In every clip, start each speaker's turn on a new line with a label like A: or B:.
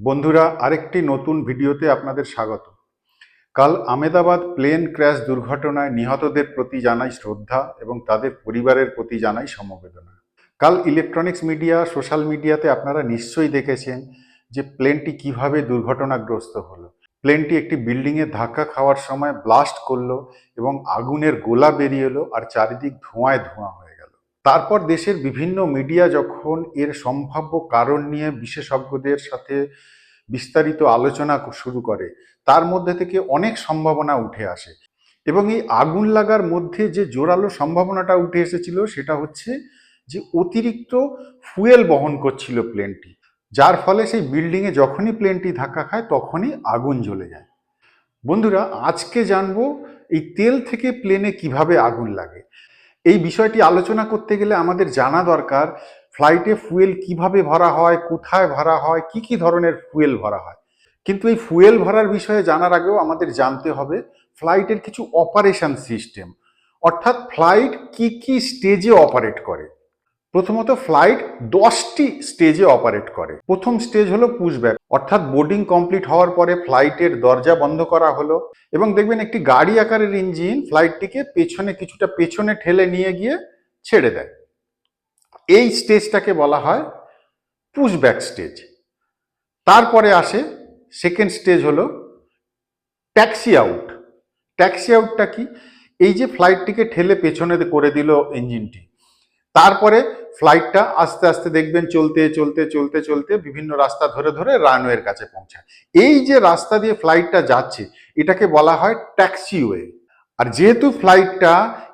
A: বন্ধুরা, আরেকটি নতুন ভিডিওতে আপনাদের স্বাগত। কাল আমেদাবাদ প্লেন ক্র্যাশ দুর্ঘটনায় নিহতদের প্রতি জানাই শ্রদ্ধা এবং তাদের পরিবারের প্রতি জানাই সমবেদনা। কাল ইলেকট্রনিক্স মিডিয়া, সোশ্যাল মিডিয়াতে আপনারা নিশ্চয়ই দেখেছেন যে প্লেনটি কীভাবে দুর্ঘটনাগ্রস্ত হলো। প্লেনটি একটি বিল্ডিংয়ে ধাক্কা খাওয়ার সময় ব্লাস্ট করল এবং আগুনের গোলা বেরিয়ে এলো আর চারিদিক ধোঁয়ায় ধোঁয়া হয়ে তারপর দেশের বিভিন্ন মিডিয়া যখন এর সম্ভাব্য কারণ নিয়ে বিশেষজ্ঞদের সাথে বিস্তারিত আলোচনা শুরু করে, তার মধ্যে থেকে অনেক সম্ভাবনা উঠে আসে। এবং এই আগুন লাগার মধ্যে যে জোরালো সম্ভাবনাটা উঠে এসেছিল সেটা হচ্ছে যে অতিরিক্ত ফুয়েল বহন করছিল প্লেনটি, যার ফলে সেই বিল্ডিংয়ে যখনই প্লেনটি ধাক্কা খায় তখনই আগুন জ্বলে যায়। বন্ধুরা, আজকে জানব এই তেল থেকে প্লেনে কীভাবে আগুন লাগে। এই বিষয়টি আলোচনা করতে গেলে আমাদের জানা দরকার ফ্লাইটে ফুয়েল কীভাবে ভরা হয়, কোথায় ভরা হয়, কি কি ধরনের ফুয়েল ভরা হয়। কিন্তু এই ফুয়েল ভরার বিষয়ে জানার আগেও আমাদের জানতে হবে ফ্লাইটের কিছু অপারেশন সিস্টেম অর্থাৎ ফ্লাইট কি কি স্টেজে অপারেট করে? প্রথমত ফ্লাইট দশটি স্টেজে অপারেট করে। প্রথম স্টেজ হলো পুশব্যাক অর্থাৎ বোর্ডিং কমপ্লিট হওয়ার পরে ফ্লাইটের দরজা বন্ধ করা হলো এবং দেখবেন একটি গাড়ি আকারের ইঞ্জিন ফ্লাইটটিকে পেছনে কিছুটা পেছনে ঠেলে নিয়ে গিয়ে ছেড়ে দেয়। এই স্টেজটাকে বলা হয় পুশব্যাক স্টেজ তারপরে আসে সেকেন্ড স্টেজ হলো ট্যাক্সি আউট ট্যাক্সি আউটটা কি? এই যে ফ্লাইটটিকে ঠেলে পেছনে করে দিল ইঞ্জিনটি তারপরে ফ্লাইটটা আস্তে আস্তে দেখবেন চলতে চলতে চলতে চলতে বিভিন্ন রাস্তা ধরে ধরে রানওয়ের কাছে পৌঁছায়। এই যে রাস্তা দিয়ে ফ্লাইটটা যাচ্ছে, এটাকে বলা হয় ট্যাক্সিওয়ে আর যেহেতু ফ্লাইটটা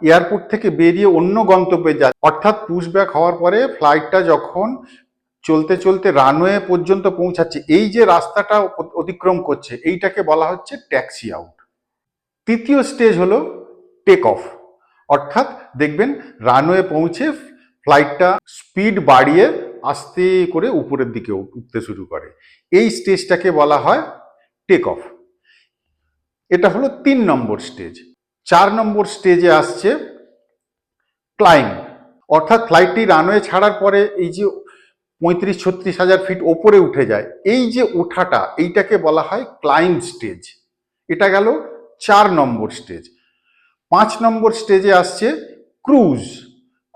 A: এয়ারপোর্ট থেকে বেরিয়ে অন্য গন্তব্যে যায়, অর্থাৎ পুশব্যাক হওয়ার পরে ফ্লাইটটা যখন চলতে চলতে রানওয়ে পর্যন্ত পৌঁছাচ্ছে, এই যে রাস্তাটা অতিক্রম করছে, এইটাকে বলা হচ্ছে ট্যাক্সি আউট তৃতীয় স্টেজ হলো টেক অফ অর্থাৎ দেখবেন রানওয়ে পৌঁছে ফ্লাইটটা স্পিড বাড়িয়ে আস্তে করে উপরের দিকে উঠতে শুরু করে। এই স্টেজটাকে বলা হয় টেক অফ এটা হলো তিন নম্বর স্টেজ। চার নম্বর স্টেজে আসছে ক্লাইম অর্থাৎ ফ্লাইটটি রানওয়ে ছাড়ার পরে এই যে পঁয়ত্রিশ, ছত্রিশ হাজার ফিট ওপরে উঠে যায়, এই যে ওঠাটা, এইটাকে বলা হয় ক্লাইম স্টেজ এটা গেল চার নম্বর স্টেজ পাঁচ নম্বর স্টেজে আসছে ক্রুজ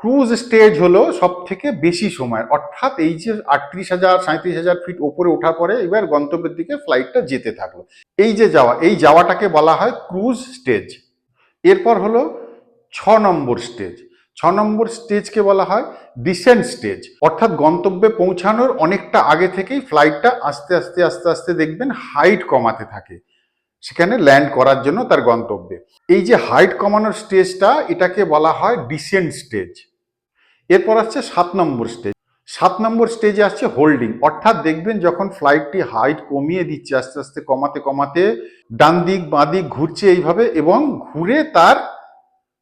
A: ক্রুজ স্টেজ হলো সব থেকে বেশি সময়। অর্থাৎ এই যে আটত্রিশ হাজার সাঁত্রিশ হাজার ফিট ওপরে ওঠার পরে এবার গন্তব্যের দিকে ফ্লাইটটা যেতে থাকল। এই যে যাওয়া, এই যাওয়াটাকে বলা হয় ক্রুজ স্টেজ। এরপর হলো ছ নম্বর স্টেজ। ছ নম্বর স্টেজকে বলা হয় ডিসেন্ট স্টেজ। অর্থাৎ গন্তব্যে পৌঁছানোর অনেকটা আগে থেকেই ফ্লাইটটা আস্তে আস্তে আস্তে আস্তে দেখবেন হাইট কমাতে থাকে। সেখানে ল্যান্ড করার জন্য তার গন্তব্যে। এই যে হাইট কমানোর স্টেজটা এটাকে বলা হয় ডিসেন্ট স্টেজ এরপর আসছে সাত নম্বর স্টেজ সাত নম্বর স্টেজে আসছে হোল্ডিং অর্থাৎ দেখবেন যখন ফ্লাইটটি হাইট কমিয়ে দিচ্ছে, আস্তে আস্তে কমাতে কমাতে ডান দিক বাঁ দিক ঘুরছে এইভাবে এবং ঘুরে তার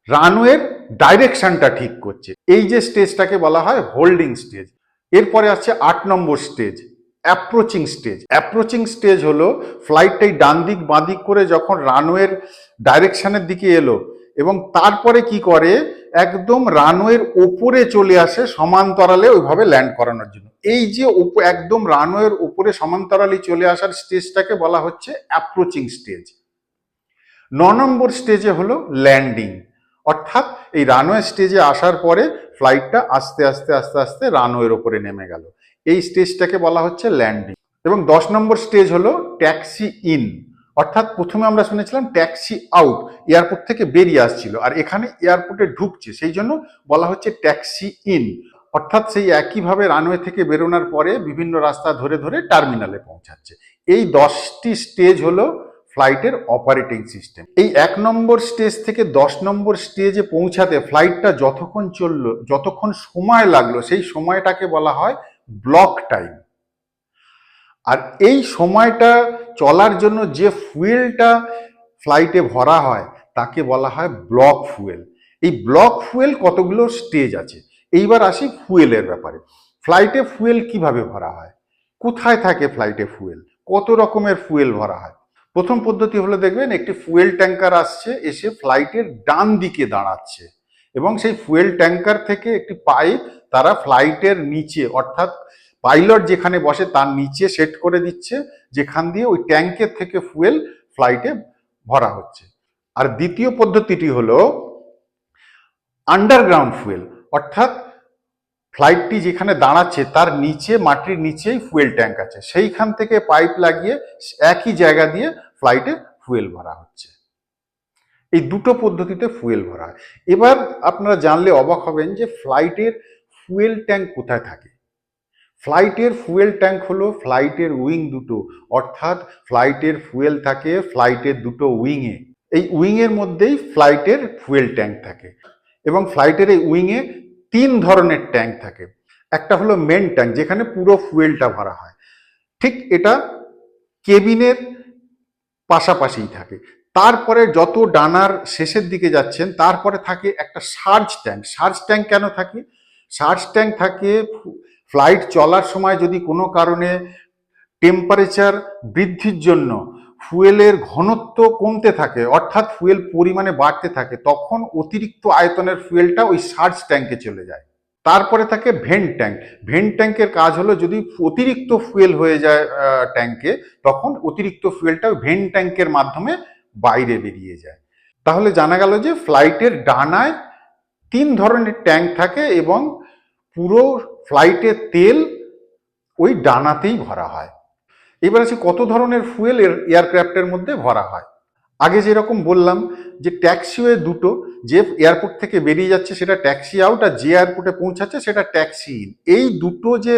A: রানওয়ের ডাইরেকশনটা ঠিক করছে। এই যে স্টেজটাকে বলা হয় হোল্ডিং স্টেজ এরপরে আসছে আট নম্বর stage approaching stage approaching stage হলো ফ্লাইটটাই ডান দিক বাঁ দিক করে যখন রানওয়ের ডাইরেকশনের দিকে এলো এবং তারপরে কি করে? একদম রানওয়ের ওপরে চলে আসে সমান্তরালে ওইভাবে ল্যান্ড করানোর জন্য। এই যে একদম রানওয়ের ওপরে সমান্তরালে চলে আসার স্টেজটাকে বলা হচ্ছে অ্যাপ্রোচিং স্টেজ ন নম্বর স্টেজে হলো ল্যান্ডিং অর্থাৎ এই রানওয়ে স্টেজে আসার পরে ফ্লাইটটা আস্তে আস্তে আস্তে আস্তে রানওয়ের ওপরে নেমে গেল। এই স্টেজটাকে বলা হচ্ছে ল্যান্ডিং। এবং দশ নম্বর স্টেজ হলো ট্যাক্সি ইন। অর্থাৎ প্রথমে আমরা শুনেছিলাম ট্যাক্সি আউট, এয়ারপোর্ট থেকে বেরিয়ে আসছিল। আর এখানে এয়ারপোর্টে ঢুকছে, সেই জন্য বলা হচ্ছে ট্যাক্সি ইন। অর্থাৎ সেই একইভাবে রানওয়ে থেকে বেরোনোর পরে বিভিন্ন রাস্তা ধরে ধরে টার্মিনালে পৌঁছাচ্ছে। এই দশটি স্টেজ হলো ফ্লাইটের অপারেটিং সিস্টেম। এই এক নম্বর স্টেজ থেকে দশ নম্বর স্টেজে পৌঁছাতে ফ্লাইটটা যতক্ষণ চলল, যতক্ষণ সময় লাগল, সেই সময়টাকে বলা হয় ব্লক টাইম আর এই সময়টা চলার জন্য যে ফুয়েলটা ফ্লাইটে ভরা হয়, তাকে বলা হয় ব্লক ফুয়েল এই ব্লক ফুয়েল কতগুলো স্টেজ আছে? এইবার আসি ফুয়েলের ব্যাপারে। ফ্লাইটে ফুয়েল কীভাবে ভরা হয়? কোথায় থাকে ফ্লাইটে ফুয়েল কত রকমের ফুয়েল ভরা হয়? প্রথম পদ্ধতি হলো দেখবেন, একটি ফুয়েল ট্যাঙ্কার আসছে, এসে ফ্লাইটের ডান দিকে দাঁড়াচ্ছে এবং সেই ফুয়েল ট্যাঙ্কার থেকে একটি পাইপ তারা ফ্লাইটের নিচে, অর্থাৎ পাইলট যেখানে বসে তার নিচে সেট করে দিচ্ছে, যেখান দিয়ে ওই ট্যাঙ্কের থেকে ফুয়েল ফ্লাইটে ভরা হচ্ছে। আর দ্বিতীয় পদ্ধতিটি হলো আন্ডারগ্রাউন্ড ফুয়েল, অর্থাৎ ফ্লাইটটি যেখানে দাঁড়াচ্ছে তার নিচে, মাটির নিচেই ফুয়েল ট্যাঙ্ক আছে। সেইখান থেকে পাইপ লাগিয়ে একই জায়গা দিয়ে ফ্লাইটে ফুয়েল ভরা হচ্ছে। এই দুটো পদ্ধতিতে ফুয়েল ভরা এবার আপনারা জানলে অবাক হবেন যে ফ্লাইটের ফুয়েল ট্যাঙ্ক কোথায় থাকে? ফ্লাইটের ফুয়েল ট্যাঙ্ক হলো ফ্লাইটের উইং দুটো। অর্থাৎ ফ্লাইটের ফুয়েল থাকে ফ্লাইটের দুটো উইংয়ে। এই উইংয়ের মধ্যেই ফ্লাইটের ফুয়েল ট্যাঙ্ক থাকে এবং ফ্লাইটের এই উইংয়ে তিন ধরনের ট্যাঙ্ক থাকে। একটা হলো মেন ট্যাঙ্ক, যেখানে পুরো ফুয়েলটা ভরা হয়। ঠিক এটা কেবিনের পাশাপাশিই থাকে। তারপরে যত ডানার শেষের দিকে যাচ্ছেন, তারপরে থাকে একটা সার্জ ট্যাঙ্ক। সার্জ ট্যাঙ্ক কেন থাকে? সার্জ ট্যাঙ্ক থাকে, ফ্লাইট চলার সময় যদি কোনো কারণে টেম্পারেচার বৃদ্ধির জন্য ফুয়েলের ঘনত্ব কমতে থাকে, অর্থাৎ ফুয়েল পরিমাণে বাড়তে থাকে, তখন অতিরিক্ত আয়তনের ফুয়েলটা ওই সার্চ ট্যাঙ্কে চলে যায়। তারপরে থাকে ভেন্ট ট্যাঙ্ক। ভেন্ট ট্যাঙ্কের কাজ হলো যদি অতিরিক্ত ফুয়েল হয়ে যায় ট্যাঙ্কে, তখন অতিরিক্ত ফুয়েলটা ভেন্ট ট্যাঙ্কের মাধ্যমে বাইরে বেরিয়ে যায়। তাহলে জানা গেল যে ফ্লাইটের ডানায় তিন ধরনের ট্যাঙ্ক থাকে এবং পুরো ফ্লাইটের তেল ওই ডানাতেই ভরা হয়। এবার আছে কত ধরনের ফুয়েল এয়ারক্রাফটের মধ্যে ভরা হয়। আগে যেরকম বললাম যে ট্যাক্সিওয়ে দুটো, যে এয়ারপোর্ট থেকে বেরিয়ে যাচ্ছে সেটা ট্যাক্সি আউট আর যে এয়ারপোর্টে পৌঁছাচ্ছে সেটা ট্যাক্সি ইন। এই দুটো যে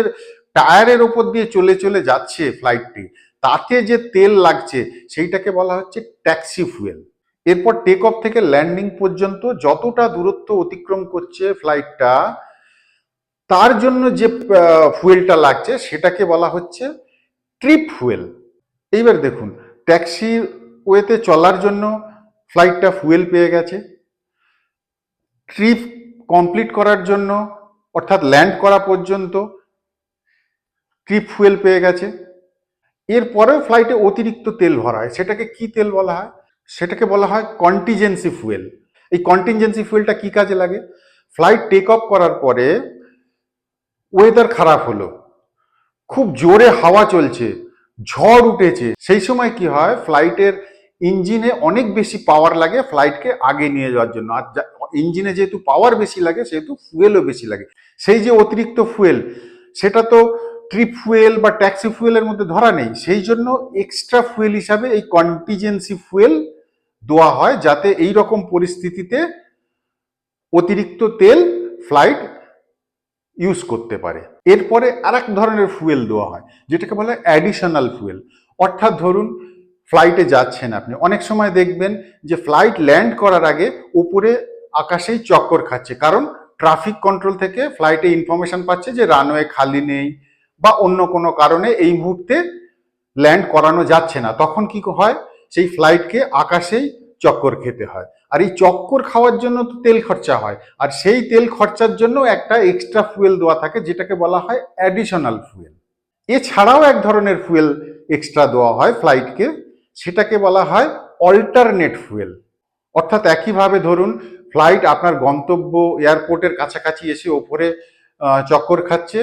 A: টায়ারের ওপর দিয়ে চলে চলে যাচ্ছে ফ্লাইটটি, তাতে যে তেল লাগছে সেইটাকে বলা হচ্ছে ট্যাক্সি ফুয়েল। এরপর টেক অফ থেকে ল্যান্ডিং পর্যন্ত যতটা দূরত্ব অতিক্রম করছে ফ্লাইটটা তার জন্য যে ফুয়েলটা লাগছে সেটাকে বলা হচ্ছে ট্রিপ ফুয়েল। এইবার দেখুন, ট্যাক্সি ওয়েতে চলার জন্য ফ্লাইটটা ফুয়েল পেয়ে গেছে। ট্রিপ কমপ্লিট করার জন্য, অর্থাৎ ল্যান্ড করা পর্যন্ত ট্রিপ ফুয়েল পেয়ে গেছে। এরপরেও ফ্লাইটে অতিরিক্ত তেল ভরা হয়। সেটাকে কি তেল বলা হয়? সেটাকে বলা হয় কন্টিজেন্সি ফুয়েল এই কন্টিনজেন্সি ফুয়েলটা কি কাজে লাগে? ফ্লাইট টেক অফ করার পরে ওয়েদার খারাপ হলো। খুব জোরে হাওয়া চলছে, ঝড় উঠেছে। সেই সময় কি হয় ফ্লাইটের ইঞ্জিনে অনেক বেশি পাওয়ার লাগে ফ্লাইটকে আগে নিয়ে যাওয়ার জন্য। আর ইঞ্জিনে যেহেতু পাওয়ার বেশি লাগে, সেহেতু ফুয়েলও বেশি লাগে। সেই যে অতিরিক্ত ফুয়েল সেটা তো ট্রিপ ফুয়েল বা ট্যাক্সি ফুয়েলের মধ্যে ধরা নেই। সেই জন্য এক্সট্রা ফুয়েল হিসাবে এই কন্টিজেন্সি ফুয়েল দেওয়া হয় যাতে এই রকম পরিস্থিতিতে অতিরিক্ত তেল ফ্লাইট ইউজ করতে পারে। এরপরে আর এক ধরনের ফুয়েল দেওয়া হয়, যেটাকে বলা অ্যাডিশনাল ফুয়েল অর্থাৎ ধরুন ফ্লাইটে যাচ্ছেন আপনি। অনেক সময় দেখবেন যে ফ্লাইট ল্যান্ড করার আগে উপরে আকাশেই চক্কর খাচ্ছে, কারণ ট্রাফিক কন্ট্রোল থেকে ফ্লাইটে ইনফরমেশন পাচ্ছে যে রানওয়ে খালি নেই বা অন্য কোনো কারণে এই মুহূর্তে ল্যান্ড করানো যাচ্ছে না। তখন কি হয়? সেই ফ্লাইটকে আকাশেই চক্কর খেতে হয়। আর এই চক্কর খাওয়ার জন্য তো তেল খরচা হয়। আর সেই তেল খরচার জন্য একটা এক্সট্রা ফুয়েল দেওয়া থাকে, যেটাকে বলা হয় অ্যাডিশনাল ফুয়েল এছাড়াও এক ধরনের ফুয়েল এক্সট্রা দেওয়া হয় ফ্লাইটকে সেটাকে বলা হয় অল্টারনেট ফুয়েল অর্থাৎ একইভাবে ধরুন ফ্লাইট আপনার গন্তব্য এয়ারপোর্টের কাছাকাছি এসে ওপরে চক্কর খাচ্ছে,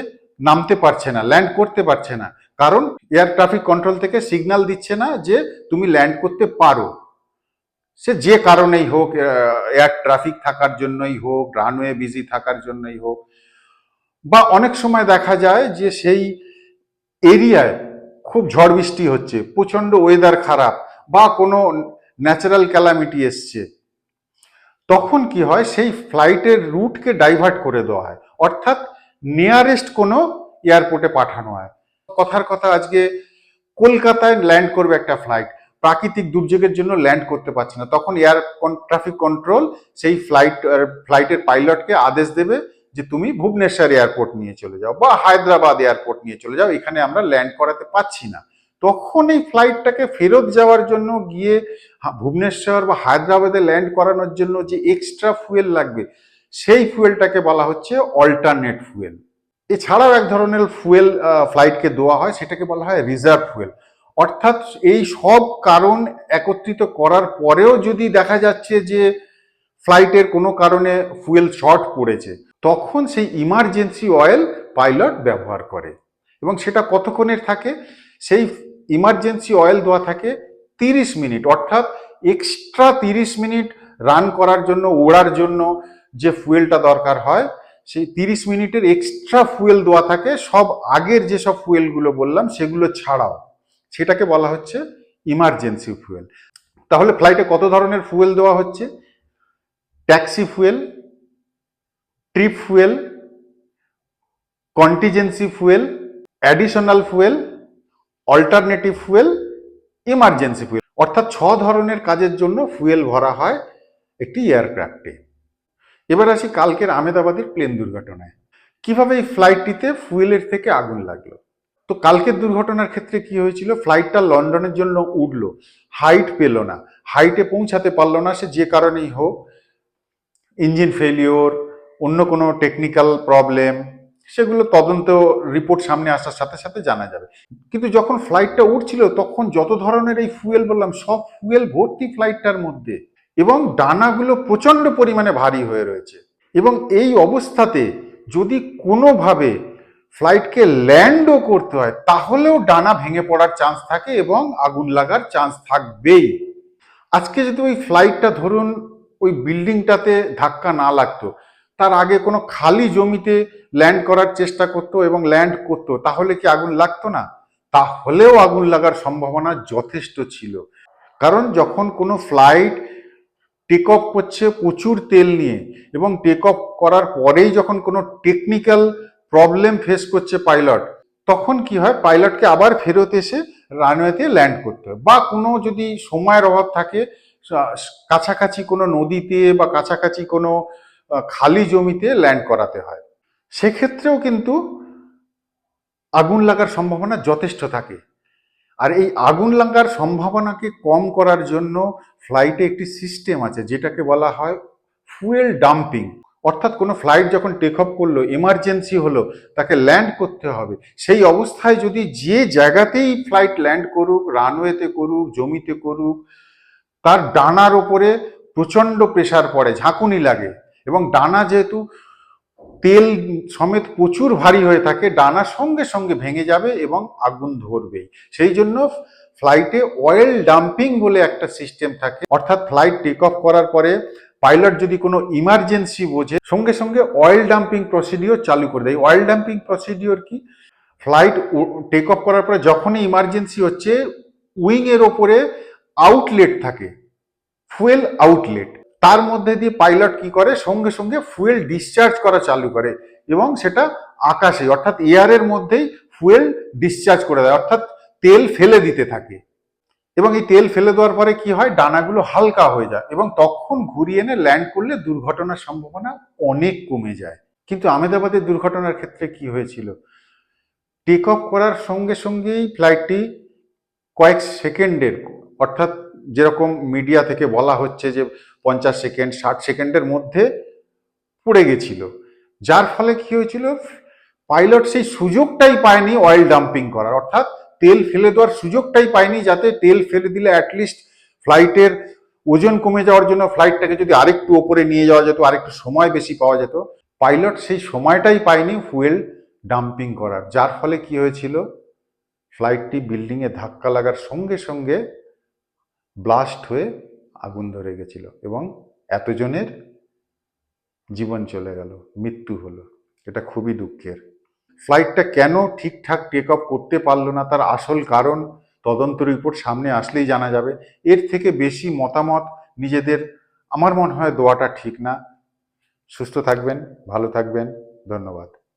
A: নামতে পারছে না ল্যান্ড করতে পারছে না। কারণ এয়ার ট্রাফিক কন্ট্রোল থেকে সিগন্যাল দিচ্ছে না যে তুমি ল্যান্ড করতে পারো। সে যে কারণেই হোক এয়ার ট্রাফিক থাকার জন্যই হোক রানওয়ে বিজি থাকার জন্যই হোক, বা অনেক সময় দেখা যায় যে সেই এরিয়ায় খুব ঝড় বৃষ্টি হচ্ছে, প্রচণ্ড ওয়েদার খারাপ, বা কোনো ন্যাচারাল ক্যালামিটি এসছে, তখন কি হয়, সেই ফ্লাইটের রুটকে ডাইভার্ট করে দেওয়া হয়, অর্থাৎ নিয়ারেস্ট কোনো এয়ারপোর্টে পাঠানো হয়। কথার কথা আজকে কলকাতায় ল্যান্ড করবে একটা ফ্লাইট প্রাকৃতিক দুর্যোগের জন্য ল্যান্ড করতে পারছে না। তখন এয়ার ট্রাফিক কন্ট্রোল সেই ফ্লাইট ফ্লাইটের পাইলটকে আদেশ দেবে যে তুমি ভুবনেশ্বর এয়ারপোর্ট নিয়ে চলে যাও বা হায়দ্রাবাদ এয়ারপোর্ট নিয়ে চলে যাও। এখানে আমরা ল্যান্ড করাতে পাচ্ছি না। তখন এই ফ্লাইটটাকে ফেরত যাওয়ার জন্য গিয়ে ভুবনেশ্বর বা হায়দ্রাবাদে ল্যান্ড করানোর জন্য যে এক্সট্রা ফুয়েল লাগবে, সেই ফুয়েলটাকে বলা হচ্ছে অল্টারনেট ফুয়েল এছাড়াও এক ধরনের ফুয়েল ফ্লাইটকে দেওয়া হয়, সেটাকে বলা হয় রিজার্ভ ফুয়েল অর্থাৎ এই সব কারণ একত্রিত করার পরেও যদি দেখা যাচ্ছে যে ফ্লাইটের কোনো কারণে ফুয়েল শর্ট পড়েছে, তখন সেই ইমার্জেন্সি অয়েল পাইলট ব্যবহার করে। এবং সেটা কতক্ষণের থাকে? সেই ইমার্জেন্সি অয়েল দেওয়া থাকে তিরিশ মিনিট, অর্থাৎ এক্সট্রা তিরিশ মিনিট রান করার জন্য, ওড়ার জন্য যে ফুয়েলটা দরকার হয়, সেই তিরিশ মিনিটের এক্সট্রা ফুয়েল দেওয়া থাকে। সব আগের যেসব ফুয়েলগুলো বললাম, সেগুলো ছাড়াও। সেটাকে বলা হচ্ছে ইমার্জেন্সি ফুয়েল তাহলে ফ্লাইটে কত ধরনের ফুয়েল দেওয়া হচ্ছে? Taxi fuel trip fuel contingency fuel additional fuel alternative fuel emergency fuel অর্থাৎ ছ ধরনের কাজের জন্য ফুয়েল ভরা হয় একটি এয়ারক্রাফটে এবার আসি কালকের আমেদাবাদের প্লেন দুর্ঘটনায়। কীভাবে এই ফ্লাইটটিতে ফুয়েলের থেকে আগুন লাগল? তো কালকের দুর্ঘটনার ক্ষেত্রে কি হয়েছিল? ফ্লাইটটা লন্ডনের জন্য উঠল। হাইট পেল না। হাইটে পৌঁছাতে পারল না সে, যে কারণেই হোক। ইঞ্জিন ফেলিওর অন্য কোনো টেকনিক্যাল প্রবলেম সেগুলো তদন্ত রিপোর্ট সামনে আসার সাথে সাথে জানা যাবে। কিন্তু যখন ফ্লাইটটা উঠছিল, তখন যত ধরনের এই ফুয়েল বললাম, সব ফুয়েল ভর্তি ফ্লাইটটার মধ্যে এবং ডানাগুলো প্রচণ্ড পরিমাণে ভারী হয়ে রয়েছে। এবং এই অবস্থাতে যদি কোনোভাবে ফ্লাইটকে ল্যান্ডও করতে হয়, তাহলেও ডানা ভেঙে পড়ার চান্স থাকে এবং আগুন লাগার চান্স থাকবেই। আজকে যদি ওই ফ্লাইটটা ধরুন ওই বিল্ডিংটাতে ধাক্কা না লাগতো, তার আগে কোনো খালি জমিতে ল্যান্ড করার চেষ্টা করতো এবং ল্যান্ড করতো, তাহলে কি আগুন লাগতো না? তাহলেও আগুন লাগার সম্ভাবনা যথেষ্ট ছিল। কারণ যখন কোনো ফ্লাইট টেক অফ করছে প্রচুর তেল নিয়ে এবং টেক অফ করার পরেই যখন কোনো টেকনিক্যাল প্রবলেম ফেস করছে পাইলট তখন কি হয়? পাইলটকে আবার ফেরত এসে রানওয়েতে ল্যান্ড করতে হয়। বা কোনো যদি সময়ের অভাব থাকে কাছাকাছি কোনো নদীতে বা কাছাকাছি কোনো খালি জমিতে ল্যান্ড করাতে হয়। সেক্ষেত্রেও কিন্তু আগুন লাগার সম্ভাবনা যথেষ্ট থাকে। আর এই আগুন লাগার সম্ভাবনাকে কম করার জন্য ফ্লাইটে একটি সিস্টেম আছে, যেটাকে বলা হয় ফুয়েল ডাম্পিং অর্থাৎ কোনো ফ্লাইট যখন টেক অফ করল এমার্জেন্সি হলো, তাকে ল্যান্ড করতে হবে। সেই অবস্থায় যদি যে জায়গাতেই ফ্লাইট ল্যান্ড করুক রানওয়েতে করুক, জমিতে করুক, তার ডানার ওপরে প্রচণ্ড প্রেসার পড়ে, ঝাঁকুনি লাগে এবং ডানা যেহেতু তেল সমেত প্রচুর ভারী হয়ে থাকে, ডানা সঙ্গে সঙ্গে ভেঙে যাবে এবং আগুন ধরবেই। সেই জন্য ফ্লাইটে অয়েল ডাম্পিং বলে একটা সিস্টেম থাকে। অর্থাৎ ফ্লাইট টেক অফ করার পরে পাইলট যদি কোনো ইমার্জেন্সি বোঝে, সঙ্গে সঙ্গে অয়েল ডাম্পিং প্রসিডিওর চালু করে দেয়। অয়েল ডাম্পিং প্রসিডিওর কি? ফ্লাইট টেক অফ করার পরে যখনই ইমার্জেন্সি হচ্ছে উইং এর ওপরে আউটলেট থাকে। ফুয়েল আউটলেট তার মধ্যে দিয়ে পাইলট কি করে? সঙ্গে সঙ্গে ফুয়েল ডিসচার্জ করা চালু করে এবং সেটা আকাশে, অর্থাৎ এয়ারের মধ্যেই ফুয়েল ডিসচার্জ করে দেয়, অর্থাৎ তেল ফেলে দিতে থাকে। এবং এই তেল ফেলে দেওয়ার পরে কি হয়? ডানাগুলো হালকা হয়ে যায় এবং তখন ঘুরিয়ে এনে ল্যান্ড করলে দুর্ঘটনার সম্ভাবনা অনেক কমে যায়। কিন্তু আমেদাবাদের দুর্ঘটনার ক্ষেত্রে কি হয়েছিল? টেক অফ করার সঙ্গে সঙ্গেই ফ্লাইটটি কয়েক সেকেন্ডের, অর্থাৎ যেরকম মিডিয়া থেকে বলা হচ্ছে যে পঞ্চাশ সেকেন্ড, ষাট সেকেন্ডের মধ্যে পড়ে গেছিল। যার ফলে কি হয়েছিল? পাইলট সেই সুযোগটাই পায়নি অয়েল ডাম্পিং করার, অর্থাৎ তেল ফেলে দেওয়ার সুযোগটাই পায়নি যাতে তেল ফেলে দিলে অ্যাটলিস্ট ফ্লাইটের ওজন কমে যাওয়ার জন্য ফ্লাইটটাকে যদি আরেকটু ওপরে নিয়ে যাওয়া যেত, আরেকটু সময় বেশি পাওয়া যেত। পাইলট সেই সময়টাই পায়নি ফুয়েল ডাম্পিং করার, যার ফলে কি হয়েছিল? ফ্লাইটটি বিল্ডিংয়ে ধাক্কা লাগার সঙ্গে সঙ্গে ব্লাস্ট হয়ে আগুন ধরে গেছিল এবং এতজনের জীবন চলে গেল, মৃত্যু হলো। এটা খুবই দুঃখের। ফ্লাইটটা কেন ঠিকঠাক টেক অফ করতে পারল না? তার আসল কারণ তদন্ত রিপোর্ট সামনে আসলেই জানা যাবে। এর থেকে বেশি মতামত নিজেদের, আমার মনে হয় দোয়াটা ঠিক না। সুস্থ থাকবেন, ভালো থাকবেন। ধন্যবাদ।